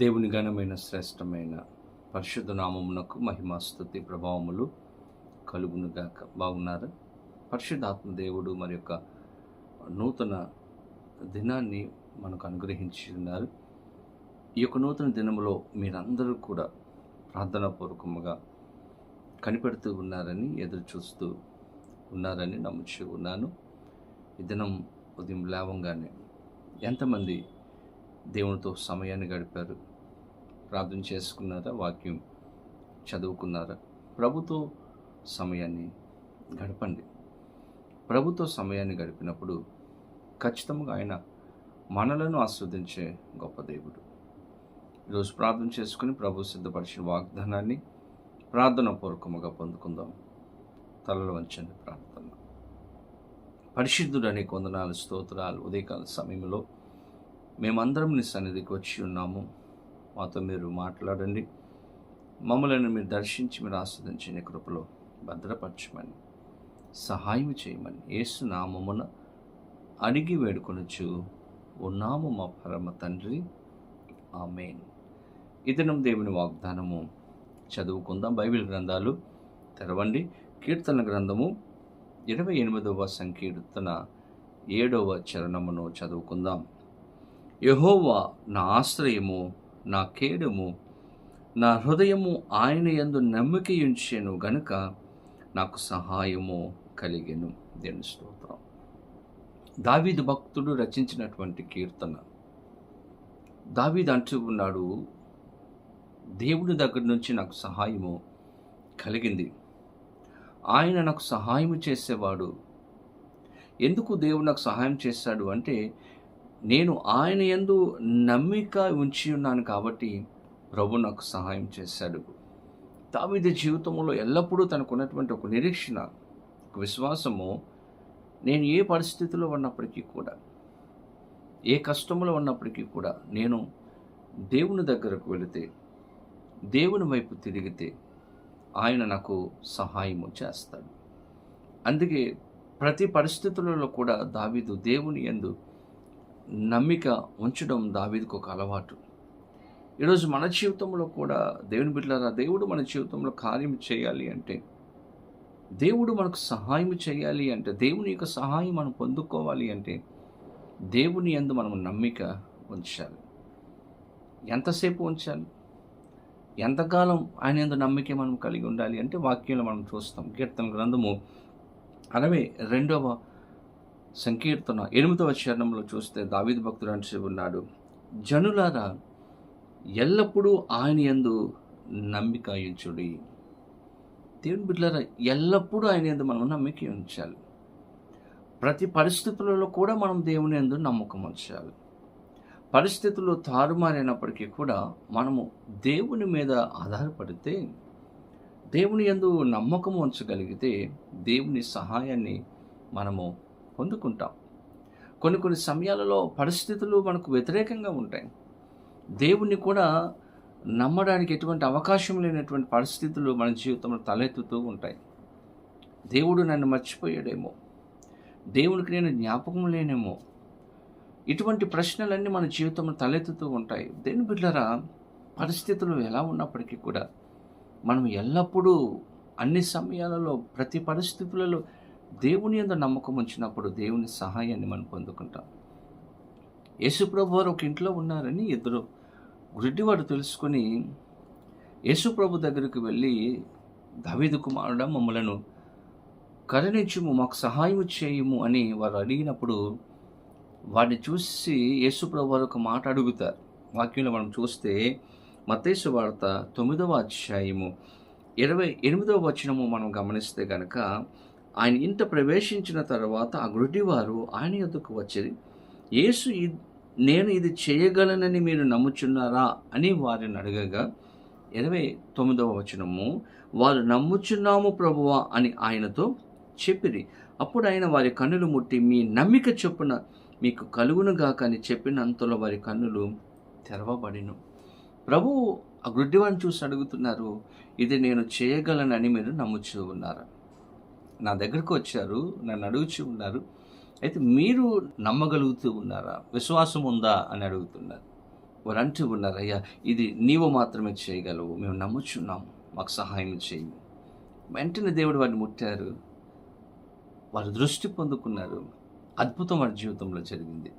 దేవుని ఘనమైన శ్రేష్టమైన పరిశుద్ధ నామమునకు మహిమాస్తుతి ప్రభావములు కలుగునుగాక బాగున్నారు? పరిశుద్ధాత్మ దేవుడు మరి యొక్క నూతన దినాన్ని మనకు అనుగ్రహించి ఉన్నారు. ఈ యొక్క నూతన దినములో మీరందరూ కూడా ప్రార్థనాపూర్వకముగా కనిపెడుతూ ఉన్నారని ఎదురు చూస్తూ ఉన్నారని నమ్ముచూ ఉన్నాను. ఈ దినం ఉదయం లేవంగానే ఎంతమంది దేవునితో సమయాన్ని గడిపారు. ప్రార్థన చేసుకున్నారా? వాక్యం చదువుకున్నారా? ప్రభుతో సమయాన్ని గడపండి. ప్రభుతో సమయాన్ని గడిపినప్పుడు ఖచ్చితంగా ఆయన మనలను ఆస్వాదించే గొప్ప దేవుడు. ఈరోజు ప్రార్థన చేసుకుని ప్రభు సిద్ధపరిచిన వాగ్దానాన్ని ప్రార్థన పూర్వకముగా పొందుకుందాం. తలలు వంచండి ప్రార్థన. పరిశుద్ధుడని కొందనాలు స్తోత్రాలు ఉదయకాల సమయంలో మేమందరం నీ సన్నిధికి వచ్చి ఉన్నాము. మాతో మీరు మాట్లాడండి. మమ్మల్ని మీరు దర్శించి మీరు ఆస్వాదించిన కృపలో భద్రపరచమని సహాయం చేయమని ఏసు నామమున అడిగి వేడుకొనొచ్చు ఉన్నాము మా పరమ తండ్రి. ఆమెన్. ఇతనం దేవుని వాగ్దానము చదువుకుందాం. బైబిల్ గ్రంథాలు తెరవండి. కీర్తన గ్రంథము ఇరవై ఎనిమిదవ సంకీర్తన ఏడవ చరణమును చదువుకుందాం. యహోవా నా ఆశ్రయము నా కేడము నా హృదయము ఆయన యందు నమ్మికయుంచెను గనుక నాకు సహాయము కలిగెను. దేని స్తోత్రం. దావీదు భక్తుడు రచించినటువంటి కీర్తన. దావీదు అంటూ ఉన్నాడు దేవుని దగ్గర నుంచి నాకు సహాయము కలిగింది. ఆయన నాకు సహాయం చేసేవాడు. ఎందుకు దేవుడు నాకు సహాయం చేశాడు అంటే నేను ఆయన ఎందు నమ్మిక ఉంచి ఉన్నాను కాబట్టి ప్రభు నాకు సహాయం చేశాడు. దావిది జీవితంలో ఎల్లప్పుడూ తనకున్నటువంటి ఒక నిరీక్షణ ఒక విశ్వాసము నేను ఏ పరిస్థితిలో ఉన్నప్పటికీ కూడా ఏ కష్టంలో ఉన్నప్పటికీ కూడా నేను దేవుని దగ్గరకు వెళితే దేవుని వైపు తిరిగితే ఆయన నాకు సహాయము చేస్తాడు. అందుకే ప్రతి పరిస్థితులలో కూడా దావీదు దేవుని ఎందు నమ్మిక ఉంచడం దావీదికి ఒక అలవాటు. ఈరోజు మన జీవితంలో కూడా దేవుని బిడ్డలారా దేవుడు మన జీవితంలో కార్యం చేయాలి అంటే దేవుడు మనకు సహాయం చేయాలి అంటే దేవుని యొక్క సహాయం మనం పొందుకోవాలి అంటే దేవుని ఎందు మనం నమ్మిక ఉంచాలి. ఎంతసేపు ఉంచాలి? ఎంతకాలం ఆయన ఎందు నమ్మిక మనం కలిగి ఉండాలి అంటే వాక్యంలో మనం చూస్తాం. కీర్తన గ్రంథము అరవై రెండవ సంకీర్తన ఎనిమిదవ చరణంలో చూస్తే దావిద భక్తుడు అంటే ఉన్నాడు జనులారా ఎల్లప్పుడూ ఆయన యందు నమ్మిక ఉంచుడి. దేవుని బిడ్డలారా ఎల్లప్పుడూ ఆయన యందు మనం నమ్మిక ఉంచాలి. ప్రతి పరిస్థితులలో కూడా మనం దేవుని యందు నమ్మకం ఉంచాలి. పరిస్థితులు తారుమారైనప్పటికీ కూడా మనము దేవుని మీద ఆధారపడితే దేవుని యందు నమ్మకం ఉంచగలిగితే దేవుని సహాయాన్ని మనము పొందుకుంటాం. కొన్ని కొన్ని సమయాలలో పరిస్థితులు మనకు వ్యతిరేకంగా ఉంటాయి. దేవుణ్ణి కూడా నమ్మడానికి ఎటువంటి అవకాశం లేనటువంటి పరిస్థితులు మన జీవితంలో తలెత్తుతూ ఉంటాయి. దేవుడు నన్ను మర్చిపోయాడేమో. దేవునికి నేను జ్ఞాపకం లేనేమో. ఇటువంటి ప్రశ్నలన్నీ మన జీవితంలో తలెత్తుతూ ఉంటాయి. దేని బిడ్డరా పరిస్థితులు ఎలా ఉన్నప్పటికీ కూడా మనం ఎల్లప్పుడూ అన్ని సమయాలలో ప్రతి పరిస్థితులలో దేవుని ఎందు నమ్మకం ఉంచినప్పుడు దేవుని సహాయాన్ని మనం పొందుకుంటాం. యేసుప్రభు వారు ఒక ఇంట్లో ఉన్నారని ఇద్దరు గుడ్డివాడు తెలుసుకొని యేసుప్రభు దగ్గరికి వెళ్ళి దవీదు కుమారుడ మమ్మలను కరుణించుము మాకు సహాయం చేయము అని వారు అడిగినప్పుడు వాడిని చూసి యేసుప్రభు వారు ఒక మాట అడుగుతారు. వాక్యంలో మనం చూస్తే మతేసు వార్త తొమ్మిదవ అధ్యాయము ఇరవై ఎనిమిదవ వచనము మనం గమనిస్తే కనుక ఆయన ఇంత ప్రవేశించిన తర్వాత ఆ గుడ్డివారు ఆయన యొద్దకు వచ్చేది యేసు నేను ఇది చేయగలనని మీరు నమ్ముచున్నారా? అని వారిని అడగగా ఇరవై తొమ్మిదవ వచనము వారు నమ్ముచున్నాము ప్రభువా అని ఆయనతో చెప్పిరి. అప్పుడు ఆయన వారి కన్నులు ముట్టి మీ నమ్మిక చొప్పున మీకు కలుగునుగాక అని చెప్పినంతలో వారి కన్నులు తెరవబడిను. ప్రభు ఆ గుడ్డివాడిని చూసి అడుగుతున్నారు ఇది నేను చేయగలనని మీరు నమ్ముచూ ఉన్నారా? నా దగ్గరకు వచ్చారు నన్ను అడుగుచూ ఉన్నారు. అయితే మీరు నమ్మగలుగుతూ ఉన్నారా? విశ్వాసం ఉందా? అని అడుగుతున్నారు. వారు అంటూ ఉన్నారు అయ్యా ఇది నీవు మాత్రమే చేయగలవు. మేము నమ్ముచున్నాము మాకు సహాయం చేయము వెంటనే దేవుడు వారిని ముట్టారు. వారు దృష్టి పొందుకున్నారు. అద్భుతం వారి జీవితంలో జరిగింది.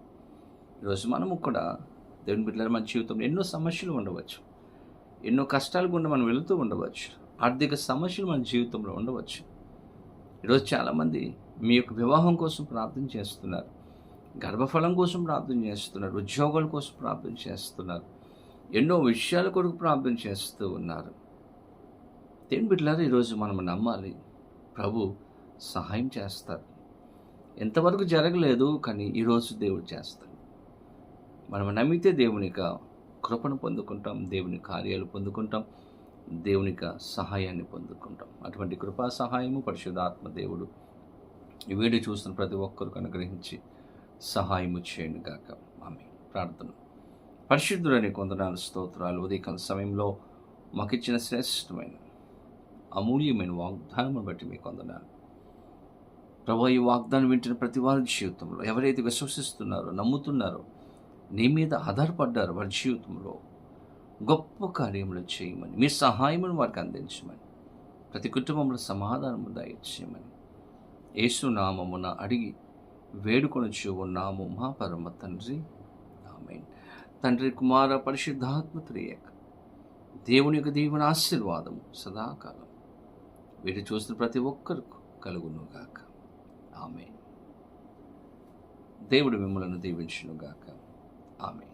ఈరోజు మనము కూడా దేవుని బిడ్డల మన జీవితంలో ఎన్నో సమస్యలు ఉండవచ్చు. ఎన్నో కష్టాలు గుండా మనం వెళుతూ ఉండవచ్చు. ఆర్థిక సమస్యలు మన జీవితంలో ఉండవచ్చు. ఈరోజు చాలామంది మీ యొక్క వివాహం కోసం ప్రార్థన చేస్తున్నారు. గర్భఫలం కోసం ప్రార్థన చేస్తున్నారు. ఉద్యోగాల కోసం ప్రార్థన చేస్తున్నారు. ఎన్నో విషయాల కొరకు ప్రార్థన చేస్తూ ఉన్నారు. దేని బిడ్డలారు ఈరోజు మనం నమ్మాలి? ప్రభు సహాయం చేస్తారు. ఎంతవరకు జరగలేదు కానీ ఈరోజు దేవుడు చేస్తాడు. మనం నమ్మితే దేవునిగా కృపను పొందుకుంటాం దేవుని కార్యాలు పొందుకుంటాం. దేవునిక సహాయాన్ని పొందుకుంటాం. అటువంటి కృపా సహాయము పరిశుద్ధాత్మ దేవుడు ఈ వీడియో చూస్తున్న ప్రతి ఒక్కరికి అనుగ్రహించి సహాయము చేయండి గాక. ఆమె ప్రార్థన. పరిశుద్ధులని కొందనాలు స్తోత్రాలు ఉదయకాల సమయంలో మాకు ఇచ్చిన శ్రేష్టమైన అమూల్యమైన వాగ్దానం బట్టి మీకు కొందనాలు. ప్రభు ఈ వాగ్దానం వింటున్న ప్రతి వారి జీవితంలో ఎవరైతే విశ్వసిస్తున్నారో నమ్ముతున్నారో నీ మీద ఆధారపడ్డారో వారి జీవితంలో గొప్ప కార్యములు చేయమని. మీ సహాయమును వారికి అందించమని. ప్రతి కుటుంబంలో సమాధానము దయచేయమని యేసునామమున అడిగి వేడుకొనొచ్చు ఉన్నాము మా పరమ తండ్రి. ఆమె తండ్రి కుమార పరిశుద్ధాత్మ త్రియక. దేవుని యొక్క దీవెన ఆశీర్వాదము సదాకాలం. వీటి చూసిన ప్రతి ఒక్కరికి కలుగునుగాక. ఆమె దేవుడు మిమ్మలను దీవించునుగాక. ఆమె